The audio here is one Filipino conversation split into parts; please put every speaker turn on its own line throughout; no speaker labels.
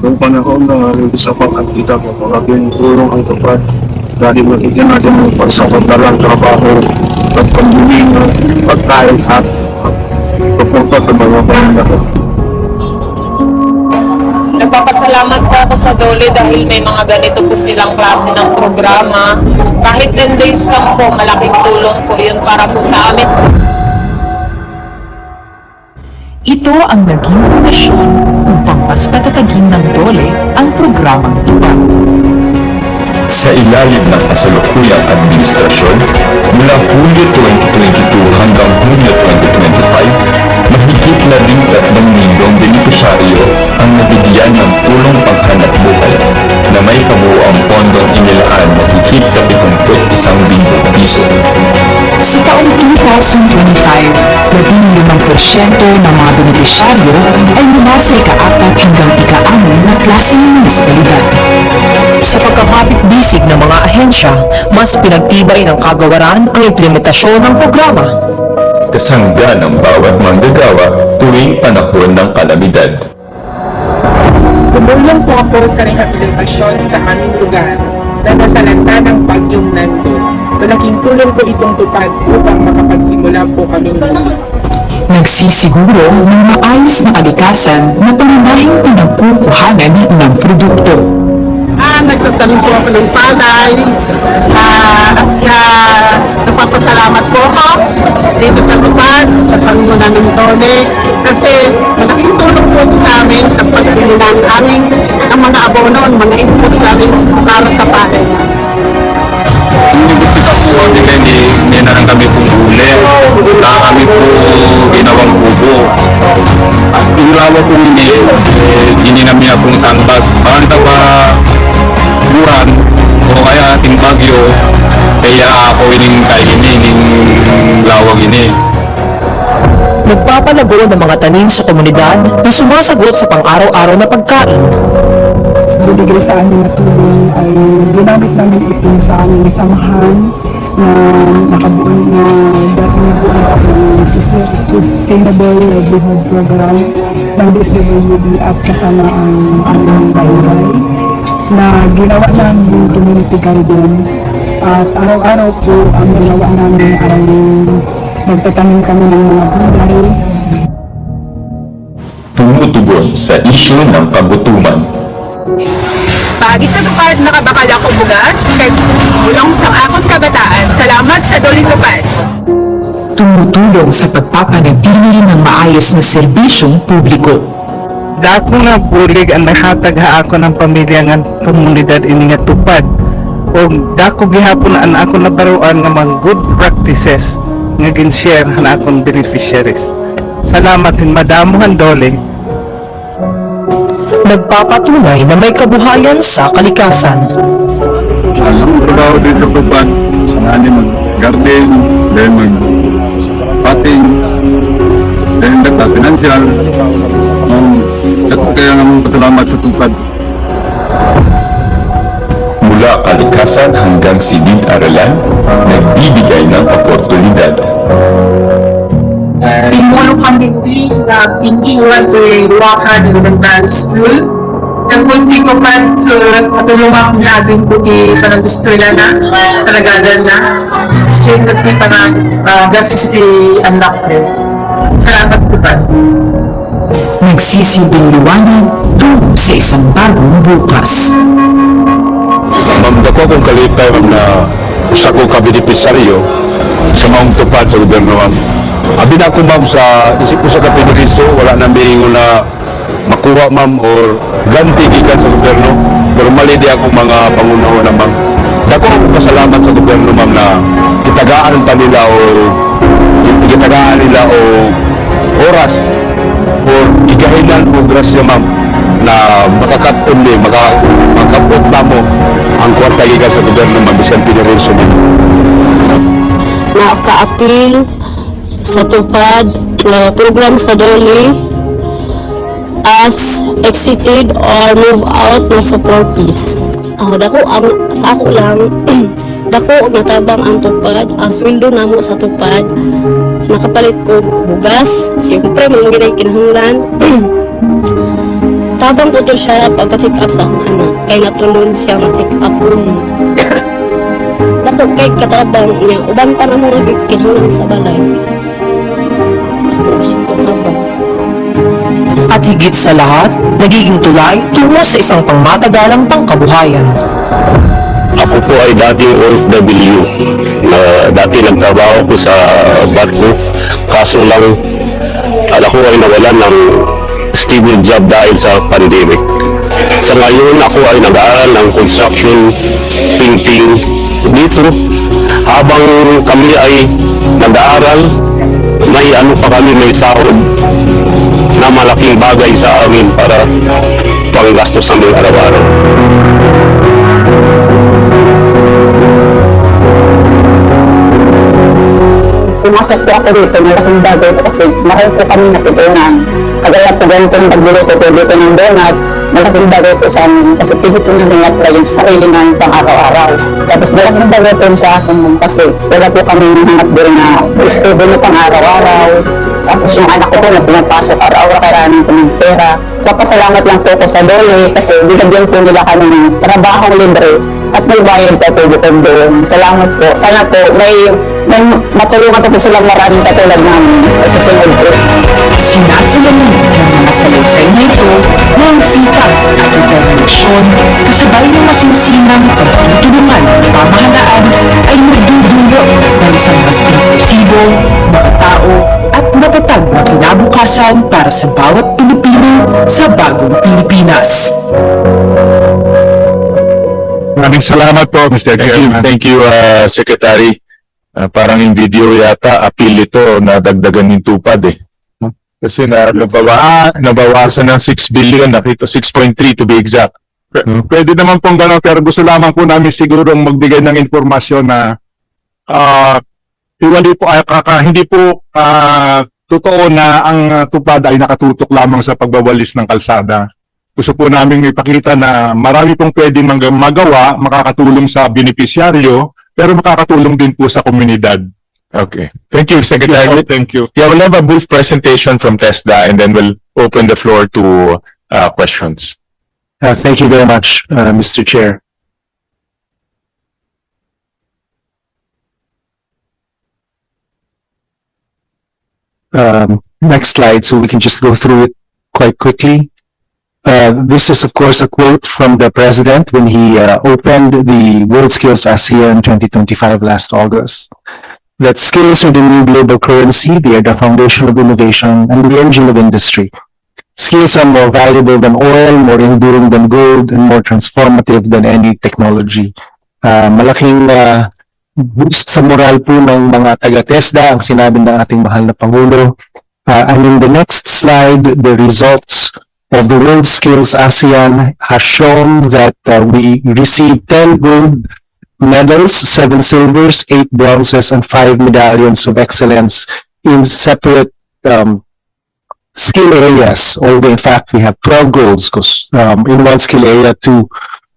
Noong panahon na isa pang akita ko, malaking tulong ang tupad. Dahil makikita natin ang pagsamantalang trabaho, pagpambiling ng pagkain at pagpunta sa mga pangalaman.
Nagpapasalamat po ako sa Dole dahil may mga ganito po silang klase ng programa. Kahit 10 days lang po, malaking tulong po yun para po sa amin.
Ito ang naging pundasyon upang mas patatagin ng Dole ang programang ito.
Sa ilalim ng kasalukuyang administrasyon, mula Hulyo 2022 hanggang Hulyo 2025, mahigit na rin 3 milyong benepisyaryo ang nabigyan ng tulong paghanap buhay na may kabuoang pondong inilaan na higit sa 71 bilyong piso.
Sa taong 2025, 15% ng mga benepisyaryo ay mula sa ika-apat hanggang ika-anim na klase ng munisipalidad.
Sa pagkakapit-bisig ng mga ahensya, mas pinagtibay ng kagawaran ang implementasyon ng programa.
Kasangga ng bawat manggagawa tuwing panahon ng kalamidad.
Tumulong po ako sa rehabilitasyon sa aming lugar na nasalanta ng bagyong nando. Malaking tulong po itong tupad upang makapagsimula po kami.
Nagsisiguro ng maayos na kalikasan na pangunahing pinagkukuhanan ng produkto.
Ah, nagtatanim po ako ng palay. Ah, ah, napapasalamat po ako dito sa tupad, sa panguna ng Tole. Kasi malaking tulong po ito sa amin sa pagbili ng aming ang mga abono, ang mga inputs namin para sa palay.
Kami po ginawang kubo. At yung lawa po hindi, eh, hindi namin akong sandbag. Parang ito pa buran o kaya ating bagyo. Kaya ako ining kain ini, ining lawang ini.
Nagpapalago ng mga tanim sa komunidad na sumasagot sa pang-araw-araw na pagkain.
binigay sa amin na tulong ay ginamit namin ito sa aming samahan na nakabuo na ng sus- Sustainable Livelihood Program ng DSWD at kasama ang aming barangay na ginawa namin community garden at araw-araw po ang ginawa namin ay nagtatanim kami ng mga gulay
Tumutugon sa isyu ng kagutuman.
Pagi sa tupad, nakabakal ako bugas. Kay tulong sa akong kabataan. Salamat sa Dole Tupad.
Tumutulong sa pagpapanatili ng maayos na serbisyong publiko.
Dako nga bulig ang nahatag ha ako ng pamilya nga komunidad ini nga tupad. O dako gihapon ang ako nabaruan nga mga good practices nga gin-share na akong beneficiaries. Salamat din madamuhan dole.
Nagpapatunay na may kabuhayan sa kalikasan.
Alam ko daw din sa tupan, saan mag garden, then mag pating, then nagta financial. Um, ako kaya naman pasalamat sa tupad.
Mula kalikasan hanggang silid-aralan, nagbibigay ng oportunidad.
Timulo kami uli na pingiwan sa Waka Elementary School. Ang kunti ko sa patulungan ko natin ko di parang gusto na na, na. Kasi nagpi parang uh, gasos di anak ko. Salamat po ba?
Nagsisilbing liwanag tungo sa isang bagong bukas.
Ma'am, dako kong kalipay ma'am na usa ko ka benepisaryo sa maong tupad sa gobyerno ma'am. Abi na ako ma'am sa isip ko sa kapiniriso, wala na mihingo na makuha ma'am or ganti gikan sa gobyerno. Pero mali di ako mga pangunawa na ma'am. Dako akong pasalamat sa gobyerno ma'am na kitagaan pa nila o kitagaan nila o oras or igahinan o grasya ma'am na makakaton ni maka makapot na mo ang kwarta gikan sa gobyerno ma'am bisan piniriso ma'am.
naka-appeal sa tupad na program sa Dole as exited or move out ng support fees. Ah, dako ang sa ako lang dako natabang ang tupad ang sweldo namo sa tupad nakapalit ko bugas siyempre mga ginay kinahanglan Tabang po to siya pagka-check up sa akong anak. Kay natulong siya nga check up room. Dako kay katabang niya. Uban pa na mga kinahanglan sa balay. Dako siya katabang.
At higit sa lahat, nagiging tulay tungo sa isang pangmatagalang pangkabuhayan.
Ako po ay dating OFW. na dati nagtrabaho ko sa barko. Kaso lang, alam ko ay nawalan ng stable job dahil sa pandemic. Sa ngayon, ako ay nag-aaral ng construction, painting dito. Habang kami ay nag-aaral, may ano pa kami, may sahod na malaking bagay sa amin para panggastos sa mga araw-araw.
pumasok po ako dito, malaking bagay po kasi mahal po kami natutunan. Kagaya po ganito yung pagluluto po dito ng donut, malaking bagay po sa amin kasi pili po namin apply yung sarili ng pang araw-araw. Tapos malaking bagay po sa akin ma'am, kasi wala po kami nahanap din na stable na pang araw-araw. Tapos yung anak ko po na pumapasok araw-araw kailangan ko ng pera. Papasalamat lang po ako sa Dole kasi binagyan po nila kami ng trabahong libre at may bayad pa po bukod doon. Salamat po. Sana po may, may matulungan po, silang maraming katulad namin sa susunod po.
Sinasalamin ng mga salaysay na ito ng sikap at determinasyon kasabay ng masinsinang pagtutulungan ng pamahalaan ay magdudulot ng isang mas inklusibo, makatao at matatag na kinabukasan para sa bawat Pilipino sa bagong Pilipinas.
Maraming salamat po, Mr.
Thank you,
Chairman.
thank you, uh, Secretary. Uh, parang yung video yata, appeal ito, nadagdagan yung tupad eh. Kasi na, nabawa, nabawasan ng 6 billion, nakita 6.3 to be exact.
Pwede naman pong gano'n, pero gusto lamang po namin siguro magbigay ng informasyon na ah hindi po, ah, kaka- hindi po ah, totoo na ang ah, tupad ay nakatutok lamang sa pagbawalis ng kalsada. Gusto po namin ipakita na marami pong pwedeng mag- magawa, makakatulong sa benepisyaryo, pero makakatulong din po sa komunidad.
Okay. Thank you, Secretary.
Thank you.
Yeah, we'll have a brief presentation from TESDA and then we'll open the floor to uh, questions.
Uh, thank you very much, uh, Mr. Chair. Um, next slide, so we can just go through it quite quickly. Uh, this is, of course, a quote from the president when he uh, opened the World Skills ASEAN 2025 last August. That skills are the new global currency, they are the foundation of innovation and the engine of industry. Skills are more valuable than oil, more enduring than gold, and more transformative than any technology. Uh, malaking uh, boost sa moral po ng mga taga-TESDA ang sinabi ng ating mahal na Pangulo. Uh, and in the next slide, the results of the World Skills ASEAN has shown that uh, we received 10 gold medals, 7 silvers, 8 bronzes, and 5 medallions of excellence in separate um, skill areas, although in fact we have 12 goals because um, in one skill area, two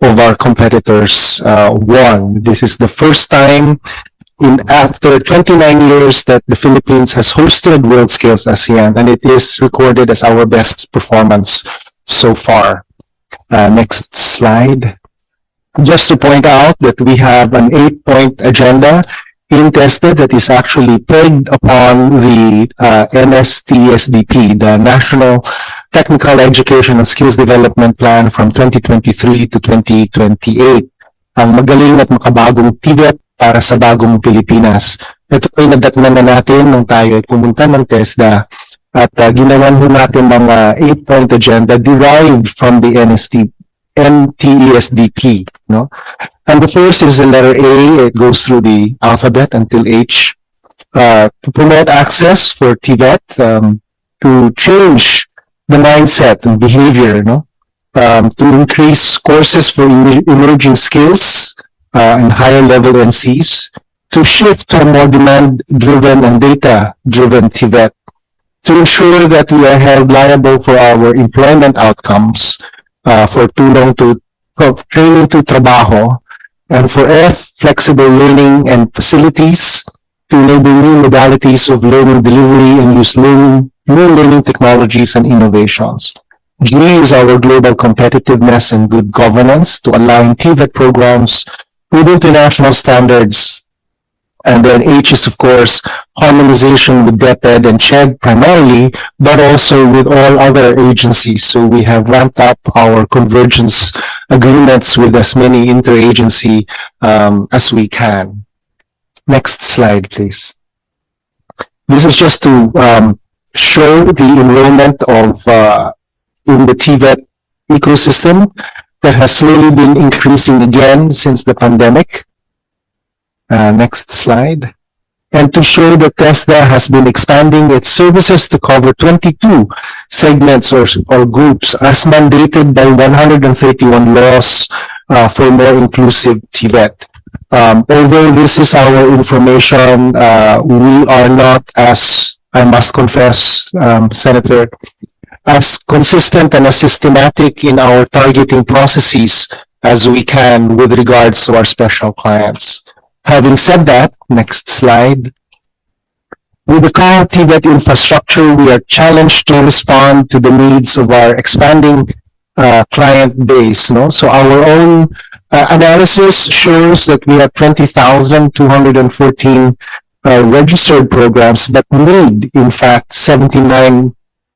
of our competitors uh, won. This is the first time in after 29 years that the Philippines has hosted World Skills ASEAN, and it is recorded as our best performance so far. Uh, next slide. Just to point out that we have an eight-point agenda in tested that is actually pegged upon the uh, NSTSDP, the National Technical Education and Skills Development Plan from 2023 to 2028. Ang magaling at makabagong pivot para sa bagong Pilipinas. Ito po ay nadatnan na natin nung tayo ay pumunta ng TESDA at uh, ginawan ho natin ng uh, eight-point agenda derived from the NST, NTESDP. No? And the first is the letter A. It goes through the alphabet until H. Uh, to promote access for TVET, um, to change the mindset and behavior, no? Um, to increase courses for emer- emerging skills, and higher level NCs, to shift to a more demand-driven and data-driven TVET, to ensure that we are held liable for our employment outcomes, uh, for tulong to, for training to trabajo, and for F, flexible learning and facilities to enable new modalities of learning delivery and use learning, new learning technologies and innovations. G is our global competitiveness and good governance to align TVET programs with international standards. And then H is, of course, harmonization with DepEd and CHED primarily, but also with all other agencies. So we have ramped up our convergence agreements with as many interagency um, as we can. Next slide, please. This is just to um, show the enrollment of uh, in the TVET ecosystem that has slowly been increasing again since the pandemic. Uh, next slide. And to show that TESDA has been expanding its services to cover 22 segments or, or groups as mandated by 131 laws uh, for more inclusive TVET. Um, although this is our information, uh, we are not as, I must confess, um, Senator, as consistent and as systematic in our targeting processes as we can with regards to our special clients. Having said that, next slide. With the current TVET infrastructure, we are challenged to respond to the needs of our expanding uh, client base. No? So our own uh, analysis shows that we have 20,214 uh, registered programs, but need, in fact,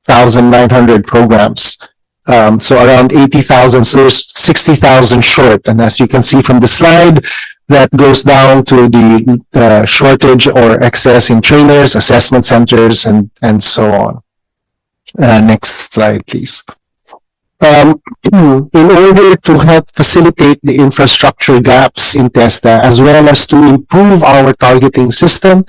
79,900 programs. Um, so around 80,000, so there's 60,000 short. And as you can see from the slide, that goes down to the uh, shortage or excess in trainers, assessment centers, and, and so on. Uh, next slide, please. Um, in order to help facilitate the infrastructure gaps in TESTA, as well as to improve our targeting system,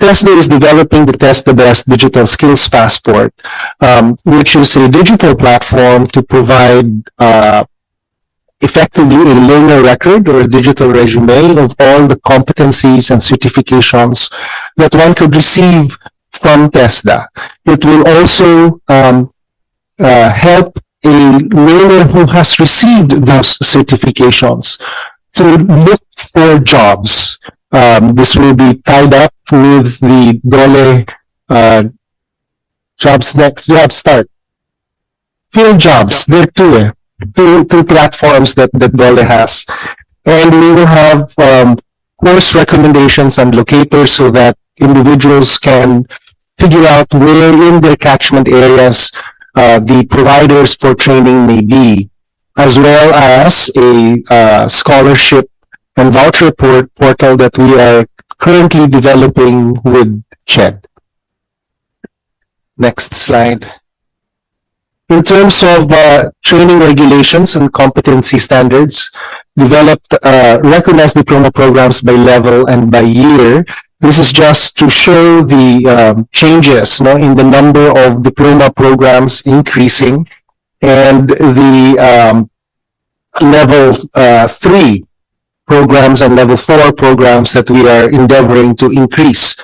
TESDA is developing the TESDA Best Digital Skills Passport, um, which is a digital platform to provide uh, effectively a learner record or a digital resume of all the competencies and certifications that one could receive from TESDA. It will also um, uh, help a learner who has received those certifications to look for jobs. Um, this will be tied up with the DOLE uh, jobs next, job start. Field jobs, there eh. two, two platforms that, that DOLE has. And we will have um, course recommendations and locators so that individuals can figure out where in their catchment areas uh, the providers for training may be, as well as a uh, scholarship and voucher port portal that we are currently developing with CHED. Next slide. In terms of uh, training regulations and competency standards, developed uh, recognized diploma programs by level and by year. This is just to show the um, changes no, in the number of diploma programs increasing and the um, level uh, three programs and level four programs that we are endeavoring to increase.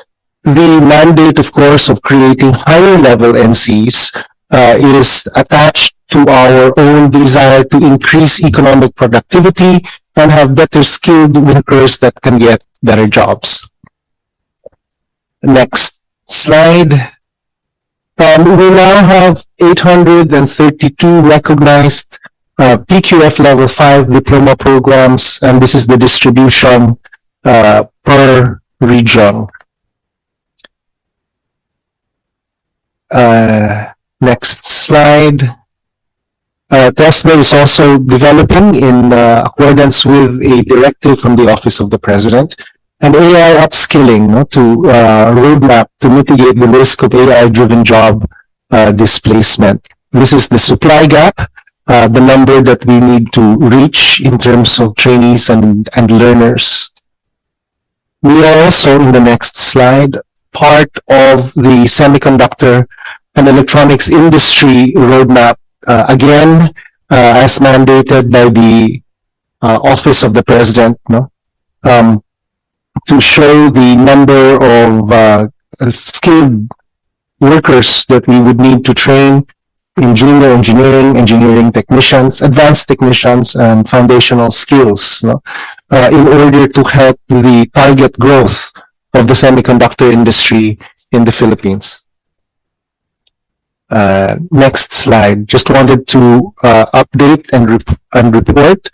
The mandate, of course, of creating higher level NCs uh, is attached to our own desire to increase economic productivity and have better skilled workers that can get better jobs. Next slide. Um, we now have 832 recognized uh, PQF level 5 diploma programs, and this is the distribution uh, per region. Uh, next slide. Uh, TESDA is also developing in uh, accordance with a directive from the Office of the President and AI upskilling no, to uh, roadmap to mitigate the risk of AI-driven job displacement. This is the supply gap, uh, the number that we need to reach in terms of trainees and, and learners. We are also in the next slide, part of the semiconductor and electronics industry roadmap, uh, again, uh, as mandated by the uh, Office of the President, no? Um, to show the number of uh, skilled workers that we would need to train in junior engineering, engineering technicians, advanced technicians, and foundational skills no? uh, in order to help the target growth of the semiconductor industry in the Philippines. Uh, next slide. Just wanted to uh, update and, rep- and report